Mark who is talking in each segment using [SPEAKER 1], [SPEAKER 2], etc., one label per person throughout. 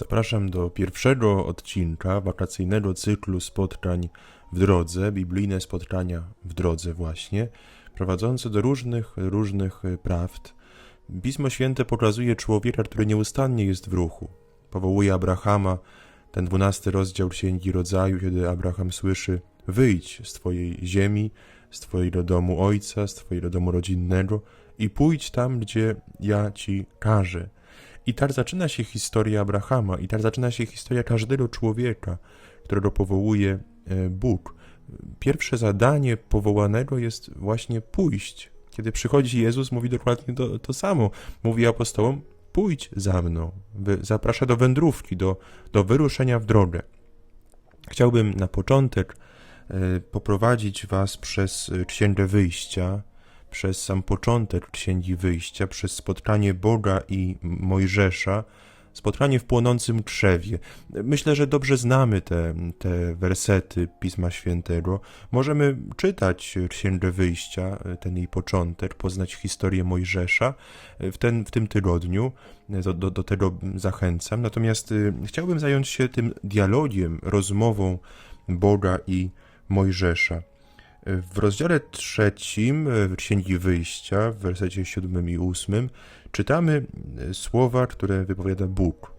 [SPEAKER 1] Zapraszam do pierwszego odcinka wakacyjnego cyklu spotkań w drodze, biblijne spotkania w drodze właśnie, prowadzące do różnych, różnych prawd. Pismo Święte pokazuje człowieka, który nieustannie jest w ruchu. Powołuje Abrahama, ten dwunasty rozdział Księgi Rodzaju, kiedy Abraham słyszy wyjdź z twojej ziemi, z twojego domu ojca, z twojego domu rodzinnego i pójdź tam, gdzie ja ci każę. I tak zaczyna się historia Abrahama, i tak zaczyna się historia każdego człowieka, którego powołuje e, Bóg. Pierwsze zadanie powołanego jest właśnie pójść. Kiedy przychodzi Jezus, mówi dokładnie to, to samo. Mówi apostołom: pójdź za mną. Zaprasza do wędrówki, do, do wyruszenia w drogę. Chciałbym na początek e, poprowadzić Was przez Księgę Wyjścia, przez sam początek Księgi Wyjścia, przez spotkanie Boga i Mojżesza, spotkanie w płonącym krzewie. Myślę, że dobrze znamy te, te wersety Pisma Świętego. Możemy czytać Księgę Wyjścia, ten jej początek, poznać historię Mojżesza w, ten, w tym tygodniu. Do, do, do tego zachęcam. Natomiast y, chciałbym zająć się tym dialogiem, rozmową Boga i Mojżesza. W rozdziale trzecim Księgi Wyjścia, w wersecie siódmym i ósmym, czytamy e, słowa, które wypowiada Bóg.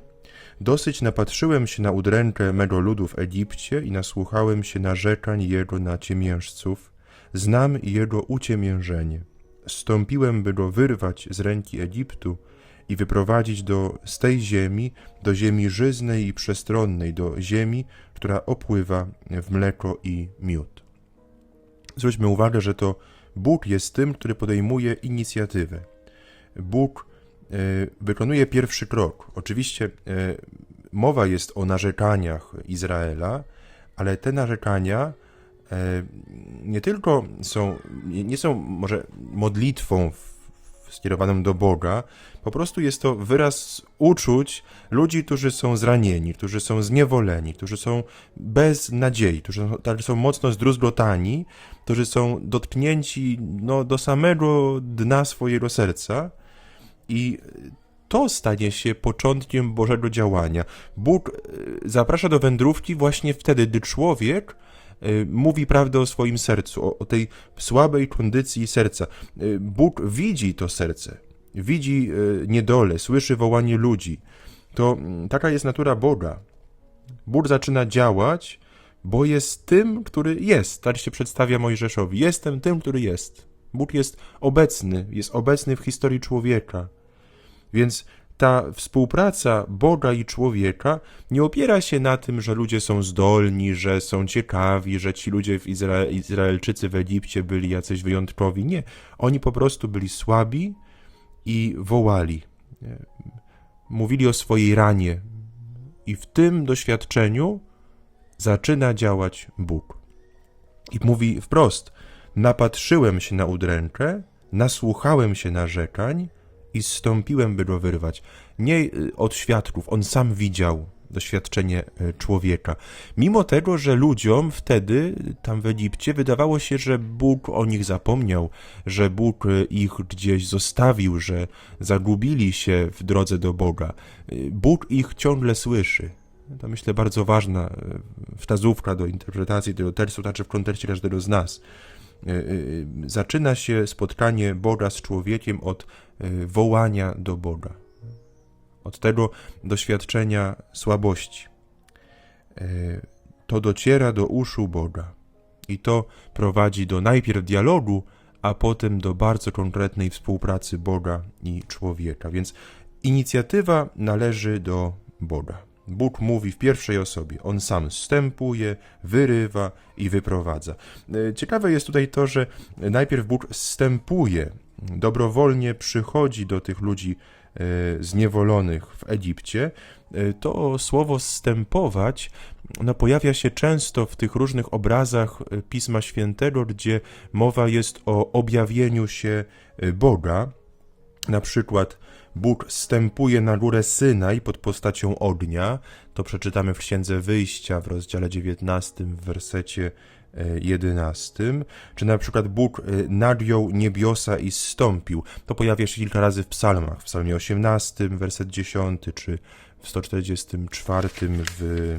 [SPEAKER 1] Dosyć napatrzyłem się na udrękę mego ludu w Egipcie i nasłuchałem się narzekań jego na ciemiężców. Znam jego uciemiężenie. Stąpiłem, by go wyrwać z ręki Egiptu i wyprowadzić do, z tej ziemi do ziemi żyznej i przestronnej, do ziemi, która opływa w mleko i miód. Zwróćmy uwagę, że to Bóg jest tym, który podejmuje inicjatywę. Bóg e, wykonuje pierwszy krok. Oczywiście e, mowa jest o narzekaniach Izraela, ale te narzekania e, nie tylko są, nie są może modlitwą skierowaną do Boga, po prostu jest to wyraz uczuć ludzi, którzy są zranieni, którzy są zniewoleni, którzy są bez nadziei, którzy są, są mocno zdruzgotani, którzy są dotknięci no, do samego dna swojego serca i to stanie się początkiem Bożego działania. Bóg e, zaprasza do wędrówki właśnie wtedy, gdy człowiek mówi prawdę o swoim sercu, o, o tej słabej kondycji serca. E, Bóg widzi to serce, widzi e, niedolę, słyszy wołanie ludzi. To mm, taka jest natura Boga. Bóg zaczyna działać, bo jest tym, który jest. Tak się przedstawia Mojżeszowi. Jestem tym, który jest. Bóg jest obecny, jest obecny w historii człowieka. Więc ta współpraca Boga i człowieka nie opiera się na tym, że ludzie są zdolni, że są ciekawi, że ci ludzie w Izra- Izraelczycy w Egipcie byli jacyś wyjątkowi. Nie. Oni po prostu byli słabi i wołali. Mówili o swojej ranie. I w tym doświadczeniu zaczyna działać Bóg. I mówi wprost: Napatrzyłem się na udrękę, nasłuchałem się narzekań i zstąpiłem, by go wyrwać. Nie y, od świadków, on sam widział doświadczenie y, człowieka. Mimo tego, że ludziom wtedy, tam w Egipcie, wydawało się, że Bóg o nich zapomniał, że Bóg y, ich gdzieś zostawił, że zagubili się w drodze do Boga. Bóg ich ciągle słyszy. To myślę bardzo ważna wskazówka do interpretacji tego tekstu, także w kontekście każdego z nas. E, e, Zaczyna się spotkanie Boga z człowiekiem od wołania do Boga, od tego doświadczenia słabości. To dociera do uszu Boga i to prowadzi do najpierw dialogu, a potem do bardzo konkretnej współpracy Boga i człowieka. Więc inicjatywa należy do Boga. Bóg mówi w pierwszej osobie. On sam wstępuje, wyrywa i wyprowadza. E, Ciekawe jest tutaj to, że najpierw Bóg wstępuje, dobrowolnie przychodzi do tych ludzi e, zniewolonych w Egipcie. E, To słowo stępować no, pojawia się często w tych różnych obrazach Pisma Świętego, gdzie mowa jest o objawieniu się Boga. Na przykład Bóg stępuje na górę Synaj pod postacią ognia. To przeczytamy w Księdze Wyjścia w rozdziale 19, w wersecie 11, czy na przykład Bóg e, nadjął niebiosa i zstąpił. To pojawia się kilka razy w psalmach, w psalmie 18, werset 10, czy w 144 w,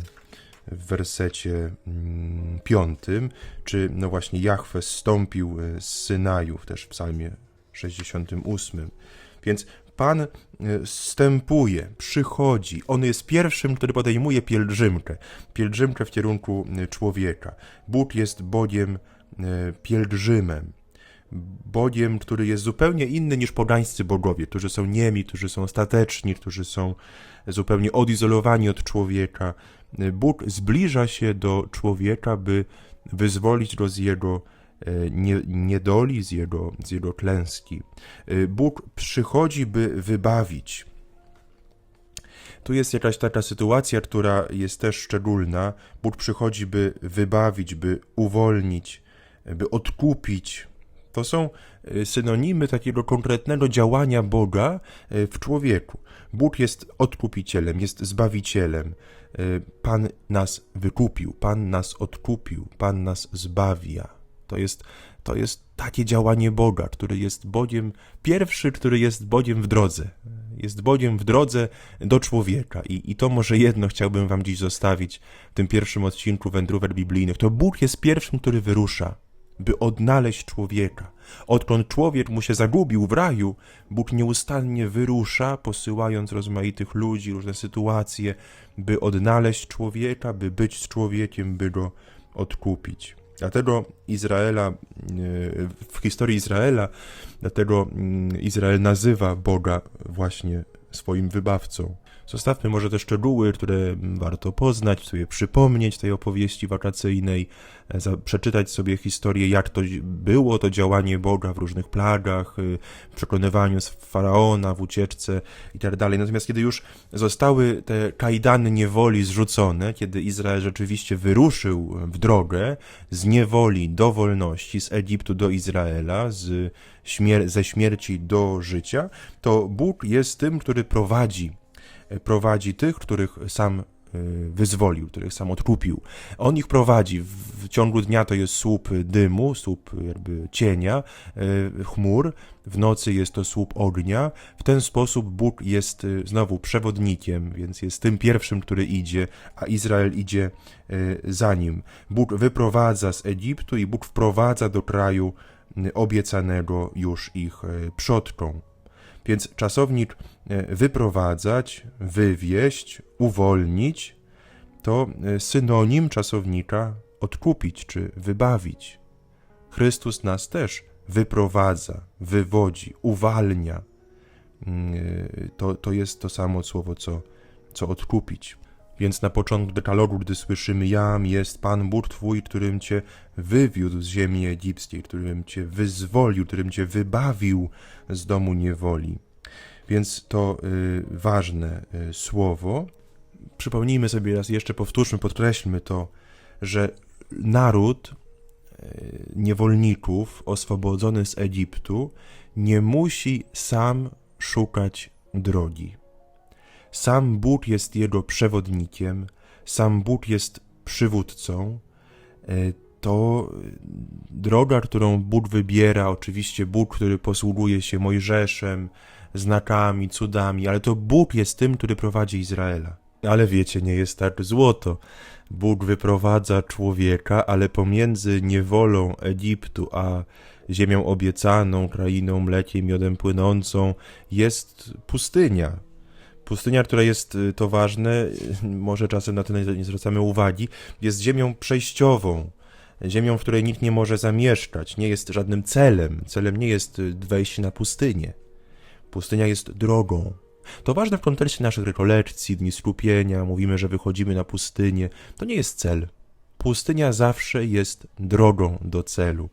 [SPEAKER 1] w wersecie mm, 5, czy no właśnie Jahwe zstąpił e, z Synajów, też w psalmie 68. Więc Pan e, wstępuje, przychodzi. On jest pierwszym, który podejmuje pielgrzymkę. Pielgrzymkę w kierunku e, człowieka. Bóg jest Bogiem e, pielgrzymem. Bogiem, który jest zupełnie inny niż pogańscy bogowie, którzy są niemi, którzy są stateczni, którzy są zupełnie odizolowani od człowieka. Bóg zbliża się do człowieka, by wyzwolić go z jego nie, niedoli, z jego, z jego klęski. E, Bóg przychodzi, by wybawić. Tu jest jakaś taka sytuacja, która jest też szczególna. Bóg przychodzi, by wybawić, by uwolnić, by odkupić. To są e, synonimy takiego konkretnego działania Boga e, w człowieku. Bóg jest odkupicielem, jest zbawicielem. Pan nas wykupił, Pan nas odkupił, Pan nas zbawia. To jest, to jest takie działanie Boga, który jest Bogiem, pierwszy, który jest Bogiem w drodze. Jest Bogiem w drodze do człowieka. I, I to może jedno chciałbym Wam dziś zostawić w tym pierwszym odcinku wędrówek biblijnych. To Bóg jest pierwszym, który wyrusza by odnaleźć człowieka. Odkąd człowiek mu się zagubił w raju, Bóg nieustannie wyrusza, posyłając rozmaitych ludzi, różne sytuacje, by odnaleźć człowieka, by być z człowiekiem, by go odkupić. Dlatego Izraela, e, w historii Izraela, dlatego mm, Izrael nazywa Boga właśnie swoim wybawcą. Zostawmy może te szczegóły, które warto poznać, sobie przypomnieć tej opowieści wakacyjnej, e, przeczytać sobie historię, jak to było, to działanie Boga w różnych plagach, y, w przekonywaniu z faraona, w ucieczce itd. Natomiast kiedy już zostały te kajdany niewoli zrzucone, kiedy Izrael rzeczywiście wyruszył w drogę z niewoli do wolności, z Egiptu do Izraela, z śmier ze śmierci do życia, to Bóg jest tym, który prowadzi prowadzi tych, których sam y, wyzwolił, których sam odkupił. On ich prowadzi. W ciągu dnia to jest słup dymu, słup jakby cienia, y, chmur. W nocy jest to słup ognia. W ten sposób Bóg jest y, znowu przewodnikiem, więc jest tym pierwszym, który idzie, a Izrael idzie za nim. Bóg wyprowadza z Egiptu i Bóg wprowadza do kraju obiecanego już ich przodkom. Więc czasownik e, wyprowadzać, wywieść, uwolnić to e, synonim czasownika odkupić czy wybawić. Chrystus nas też wyprowadza, wywodzi, uwalnia. Mm, e, to, to jest to samo słowo, co, co odkupić. Więc na początku dekalogu, gdy słyszymy Jam jest Pan Bóg Twój, którym Cię wywiódł z ziemi egipskiej, którym Cię wyzwolił, którym Cię wybawił z domu niewoli. Więc to y, ważne y, słowo. Przypomnijmy sobie raz jeszcze, powtórzmy, podkreślmy to, że naród y, niewolników oswobodzony z Egiptu nie musi sam szukać drogi sam Bóg jest jego przewodnikiem, sam Bóg jest przywódcą. E, to droga, którą Bóg wybiera, oczywiście Bóg, który posługuje się Mojżeszem, znakami, cudami, ale to Bóg jest tym, który prowadzi Izraela. Ale wiecie, nie jest tak złoto. Bóg wyprowadza człowieka, ale pomiędzy niewolą Egiptu a ziemią obiecaną, krainą mlekiem, miodem płynącą, jest pustynia, Pustynia, która jest y, to ważne, y, może czasem na to nie zwracamy uwagi, jest ziemią przejściową, ziemią, w której nikt nie może zamieszkać, nie jest żadnym celem. Celem nie jest y, wejście na pustynię. Pustynia jest drogą. To ważne w kontekście naszych rekolekcji, dni skupienia, mówimy, że wychodzimy na pustynię. To nie jest cel. Pustynia zawsze jest drogą do celu.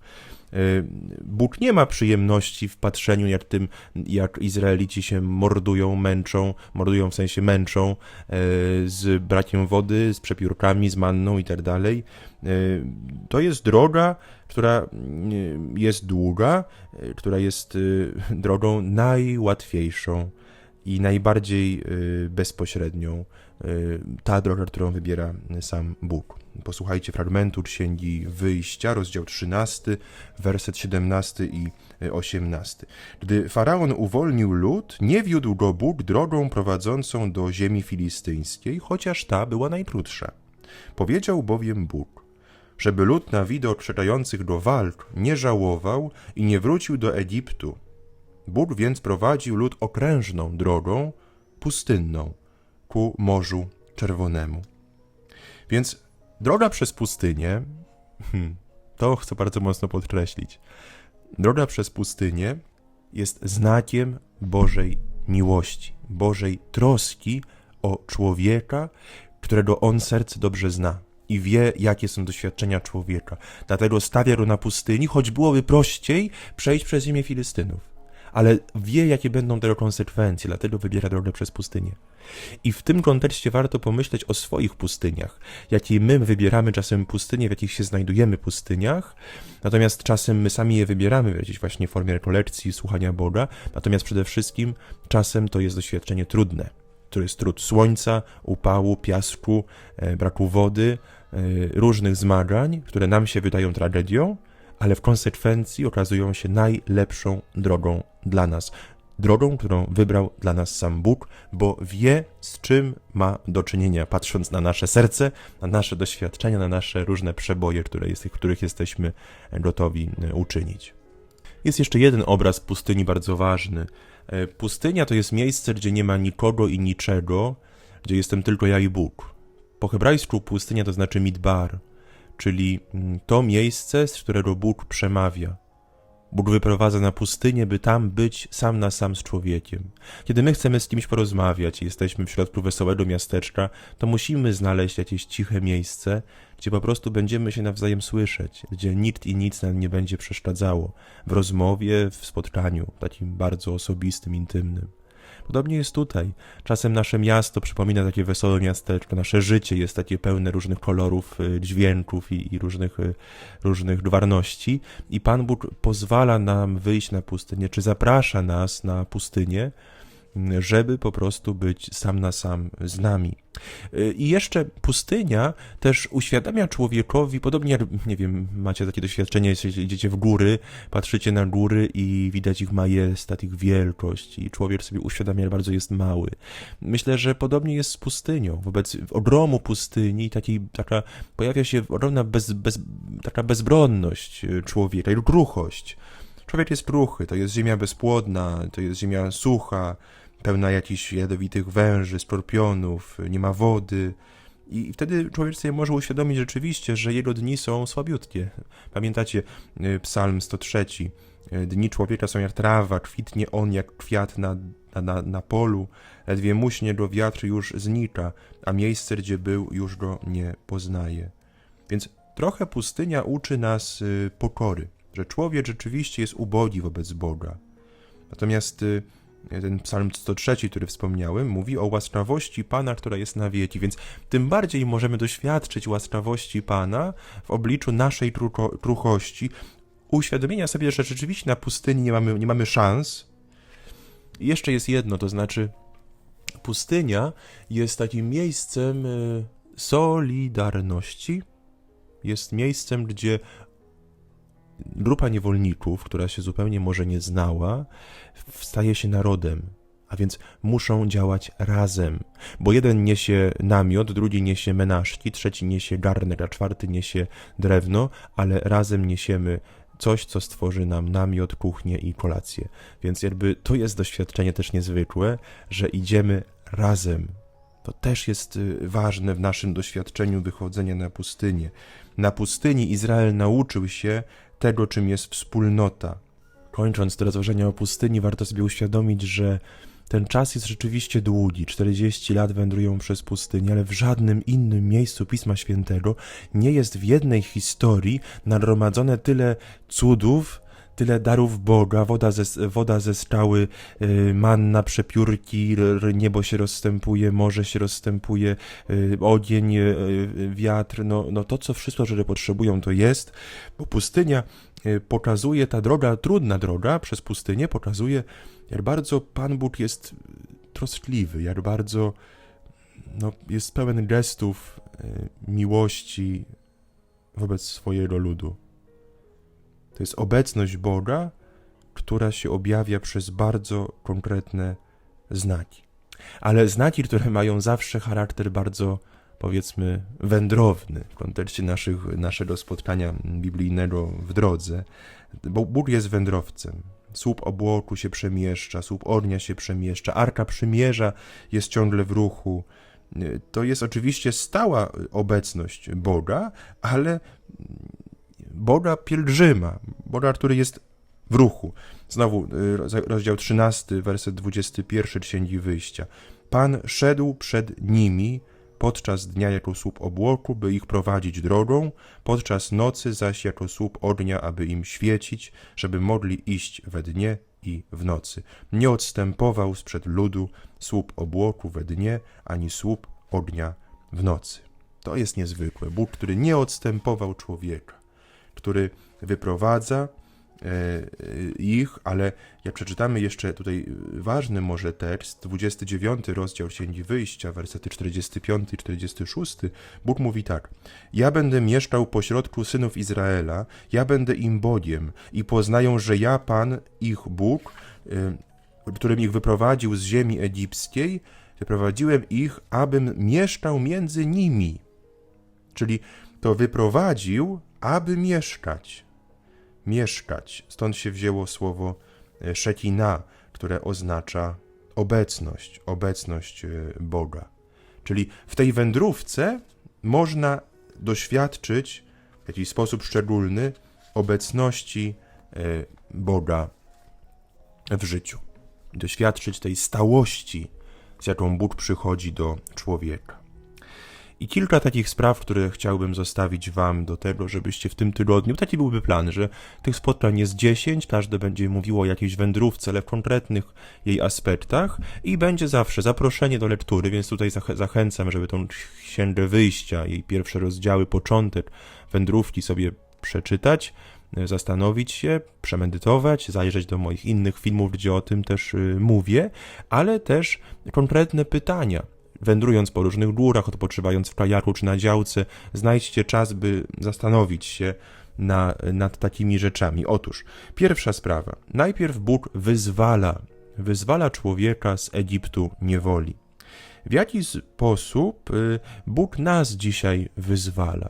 [SPEAKER 1] Y, Bóg nie ma przyjemności w patrzeniu jak tym, jak Izraelici się mordują, męczą, mordują w sensie męczą y, z brakiem wody, z przepiórkami, z manną i tak dalej. Y, to jest droga, która jest długa, która jest drogą najłatwiejszą i najbardziej bezpośrednią ta droga, którą wybiera sam Bóg. Posłuchajcie fragmentu Księgi Wyjścia, rozdział 13, werset 17 i 18. Gdy faraon uwolnił lud, nie wiódł go Bóg drogą prowadzącą do ziemi filistyńskiej, chociaż ta była najkrótsza. Powiedział bowiem Bóg, żeby lud na widok czekających do walk nie żałował i nie wrócił do Egiptu. Bóg więc prowadził lud okrężną drogą, pustynną, ku Morzu Czerwonemu. Więc droga przez pustynię, hmm, to chcę bardzo mocno podkreślić, droga przez pustynię jest znakiem Bożej miłości, Bożej troski o człowieka, którego on serce dobrze zna i wie, jakie są doświadczenia człowieka. Dlatego stawia go na pustyni, choć byłoby prościej przejść przez ziemię Filistynów. Ale wie, jakie będą tego konsekwencje, dlatego wybiera drogę przez pustynię. I w tym kontekście warto pomyśleć o swoich pustyniach, jakie my wybieramy czasem pustynie, w jakich się znajdujemy pustyniach, natomiast czasem my sami je wybieramy w jakiejś właśnie formie rekolekcji, słuchania Boga, natomiast przede wszystkim czasem to jest doświadczenie trudne. To jest trud słońca, upału, piasku, e, braku wody, e, różnych zmagań, które nam się wydają tragedią, ale w konsekwencji okazują się najlepszą drogą dla nas. Drogą, którą wybrał dla nas sam Bóg, bo wie, z czym ma do czynienia, patrząc na nasze serce, na nasze doświadczenia, na nasze różne przeboje, które jest, których jesteśmy gotowi e, uczynić. Jest jeszcze jeden obraz pustyni bardzo ważny. E, Pustynia to jest miejsce, gdzie nie ma nikogo i niczego, gdzie jestem tylko ja i Bóg. Po hebrajsku pustynia to znaczy midbar, czyli mm, to miejsce, z którego Bóg przemawia. Bóg wyprowadza na pustynię, by tam być sam na sam z człowiekiem. Kiedy my chcemy z kimś porozmawiać i jesteśmy w środku wesołego miasteczka, to musimy znaleźć jakieś ciche miejsce, gdzie po prostu będziemy się nawzajem słyszeć, gdzie nikt i nic nam nie będzie przeszkadzało w rozmowie, w spotkaniu, takim bardzo osobistym, intymnym. Podobnie jest tutaj. Czasem nasze miasto przypomina takie wesołe miasteczko, nasze życie jest takie pełne różnych kolorów, y, dźwięków i, i różnych, y, różnych gwarności i Pan Bóg pozwala nam wyjść na pustynię, czy zaprasza nas na pustynię, żeby po prostu być sam na sam z nami. I jeszcze pustynia też uświadamia człowiekowi, podobnie jak, nie wiem, macie takie doświadczenie, jeśli idziecie w góry, patrzycie na góry i widać ich majestat, ich wielkość i człowiek sobie uświadamia, jak bardzo jest mały. Myślę, że podobnie jest z pustynią. Wobec ogromu pustyni takiej, taka, pojawia się ogromna bez, bez, taka bezbronność człowieka i kruchość. Człowiek jest kruchy, to jest ziemia bezpłodna, to jest ziemia sucha, pełna jakichś jadowitych węży, skorpionów, nie ma wody. I wtedy człowiek sobie może uświadomić rzeczywiście, że jego dni są słabiutkie. Pamiętacie y, Psalm 103? Y, dni człowieka są jak trawa, kwitnie on jak kwiat na, na, na polu, ledwie muśnie go wiatr już znika, a miejsce, gdzie był, już go nie poznaje. Więc trochę pustynia uczy nas y, pokory, że człowiek rzeczywiście jest ubogi wobec Boga. Natomiast ten psalm 103, który wspomniałem, mówi o łaskawości Pana, która jest na wieki, więc tym bardziej możemy doświadczyć łaskawości Pana w obliczu naszej truko, kruchości, uświadomienia sobie, że rzeczywiście na pustyni nie mamy, nie mamy szans. I jeszcze jest jedno, to znaczy pustynia jest takim miejscem y, solidarności, jest miejscem, gdzie grupa niewolników, która się zupełnie może nie znała, staje się narodem, a więc muszą działać razem, bo jeden niesie namiot, drugi niesie menaszki, trzeci niesie garnek, a czwarty niesie drewno, ale razem niesiemy coś, co stworzy nam namiot, kuchnię i kolację. Więc jakby to jest doświadczenie też niezwykłe, że idziemy razem. To też jest y, ważne w naszym doświadczeniu wychodzenia na pustynię. Na pustyni Izrael nauczył się tego, czym jest wspólnota. Kończąc to rozważenie o pustyni, warto sobie uświadomić, że ten czas jest rzeczywiście długi. 40 lat wędrują przez pustynię, ale w żadnym innym miejscu Pisma Świętego nie jest w jednej historii nagromadzone tyle cudów, tyle darów Boga, woda ze, woda ze skały, y, manna, przepiórki, niebo się rozstępuje, morze się rozstępuje, y, ogień, y, wiatr, no, no to, co wszystko, że potrzebują, to jest, bo pustynia pokazuje, ta droga, trudna droga przez pustynię pokazuje, jak bardzo Pan Bóg jest troskliwy, jak bardzo no, jest pełen gestów miłości wobec swojego ludu. To jest obecność Boga, która się objawia przez bardzo konkretne znaki. Ale znaki, które mają zawsze charakter bardzo, powiedzmy, wędrowny w kontekście naszych, naszego spotkania biblijnego w drodze, bo Bóg jest wędrowcem. Słup obłoku się przemieszcza, słup ognia się przemieszcza, arka przymierza jest ciągle w ruchu. To jest oczywiście stała obecność Boga, ale Boga pielgrzyma, Boga, który jest w ruchu. Znowu y, rozdział 13, werset 21 Księgi Wyjścia. Pan szedł przed nimi podczas dnia jako słup obłoku, by ich prowadzić drogą, podczas nocy zaś jako słup ognia, aby im świecić, żeby mogli iść we dnie i w nocy. Nie odstępował sprzed ludu słup obłoku we dnie, ani słup ognia w nocy. To jest niezwykłe. Bóg, który nie odstępował człowieka, który wyprowadza e, ich, ale jak przeczytamy jeszcze tutaj ważny może tekst, 29 rozdział Księgi Wyjścia, wersety 45 i 46, Bóg mówi tak: Ja będę mieszkał pośrodku synów Izraela, ja będę im Bogiem i poznają, że ja Pan, ich Bóg, y, którym ich wyprowadził z ziemi egipskiej, wyprowadziłem ich, abym mieszkał między nimi. Czyli to wyprowadził, aby mieszkać. Mieszkać. Stąd się wzięło słowo e, szetina, które oznacza obecność, obecność e, Boga. Czyli w tej wędrówce można doświadczyć w jakiś sposób szczególny obecności e, Boga w życiu. Doświadczyć tej stałości, z jaką Bóg przychodzi do człowieka. I kilka takich spraw, które chciałbym zostawić Wam do tego, żebyście w tym tygodniu, taki byłby plan, że tych spotkań jest 10, każde będzie mówiło o jakiejś wędrówce, ale w konkretnych jej aspektach i będzie zawsze zaproszenie do lektury, więc tutaj zach zachęcam, żeby tą księgę wyjścia, jej pierwsze rozdziały, początek wędrówki sobie przeczytać, zastanowić się, przemedytować, zajrzeć do moich innych filmów, gdzie o tym też y, mówię, ale też konkretne pytania wędrując po różnych górach, odpoczywając w kajaku czy na działce, znajdźcie czas, by zastanowić się na, nad takimi rzeczami. Otóż, pierwsza sprawa. Najpierw Bóg wyzwala, wyzwala człowieka z Egiptu niewoli. W jaki sposób y, Bóg nas dzisiaj wyzwala?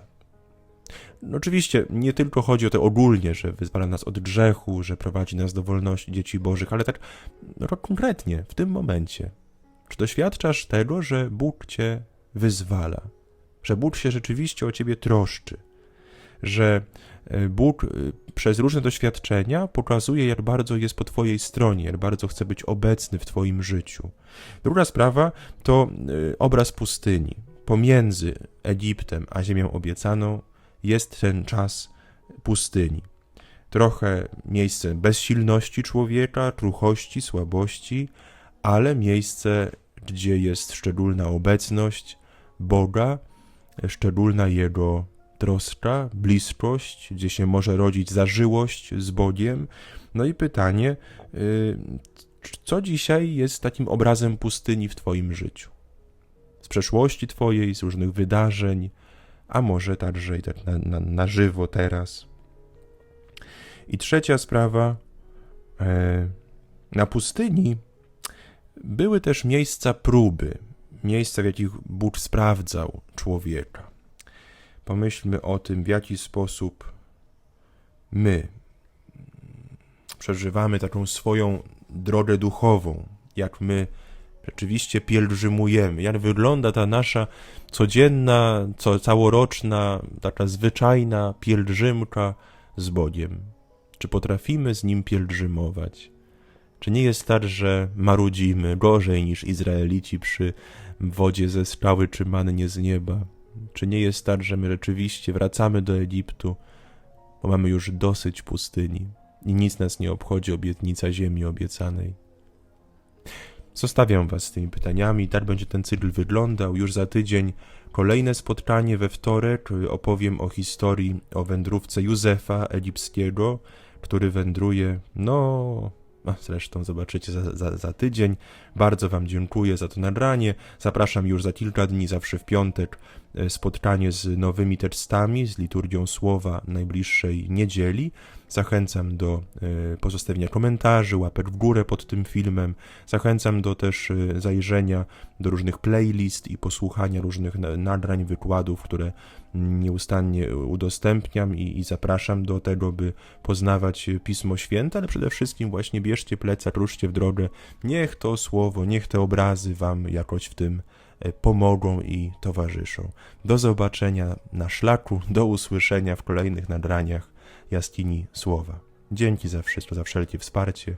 [SPEAKER 1] No oczywiście nie tylko chodzi o to ogólnie, że wyzwala nas od grzechu, że prowadzi nas do wolności dzieci bożych, ale tak no, konkretnie w tym momencie. Czy doświadczasz tego, że Bóg cię wyzwala, że Bóg się rzeczywiście o ciebie troszczy, że e, Bóg e, przez różne doświadczenia pokazuje, jak bardzo jest po Twojej stronie, jak bardzo chce być obecny w Twoim życiu. Druga sprawa to e, obraz pustyni. Pomiędzy Egiptem a Ziemią Obiecaną jest ten czas pustyni. Trochę miejsce bezsilności człowieka, kruchości, słabości, ale miejsce, gdzie jest szczególna obecność Boga, szczególna Jego troska, bliskość, gdzie się może rodzić zażyłość z Bogiem. No i pytanie, y, co dzisiaj jest takim obrazem pustyni w Twoim życiu? Z przeszłości Twojej, z różnych wydarzeń, a może także i tak na, na, na żywo teraz. I trzecia sprawa, e, na pustyni były też miejsca próby, miejsca, w jakich Bóg sprawdzał człowieka. Pomyślmy o tym, w jaki sposób my przeżywamy taką swoją drogę duchową, jak my rzeczywiście pielgrzymujemy, jak wygląda ta nasza codzienna, co całoroczna, taka zwyczajna pielgrzymka z Bogiem. Czy potrafimy z Nim pielgrzymować? Czy nie jest tak, że marudzimy gorzej niż Izraelici przy wodzie ze skały czy mannie z nieba? Czy nie jest tak, że my rzeczywiście wracamy do Egiptu, bo mamy już dosyć pustyni i nic nas nie obchodzi obietnica ziemi obiecanej? Zostawiam Was z tymi pytaniami. Tak będzie ten cykl wyglądał. Już za tydzień kolejne spotkanie we wtorek. Opowiem o historii o wędrówce Józefa Egipskiego, który wędruje, no, zresztą zobaczycie za, za, za tydzień. Bardzo Wam dziękuję za to nagranie. Zapraszam już za kilka dni, zawsze w piątek, spotkanie z nowymi tekstami, z liturgią słowa najbliższej niedzieli. Zachęcam do e, pozostawienia komentarzy, łapek w górę pod tym filmem. Zachęcam do też e, zajrzenia do różnych playlist i posłuchania różnych na- nagrań, wykładów, które nieustannie udostępniam i, i zapraszam do tego, by poznawać Pismo Święte, ale przede wszystkim właśnie bierzcie plecak, ruszcie w drogę. Niech to słowo, niech te obrazy Wam jakoś w tym e, pomogą i towarzyszą. Do zobaczenia na szlaku, do usłyszenia w kolejnych nagraniach jaskini słowa. Dzięki za wszystko, za wszelkie wsparcie.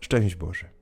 [SPEAKER 1] Szczęść Boże.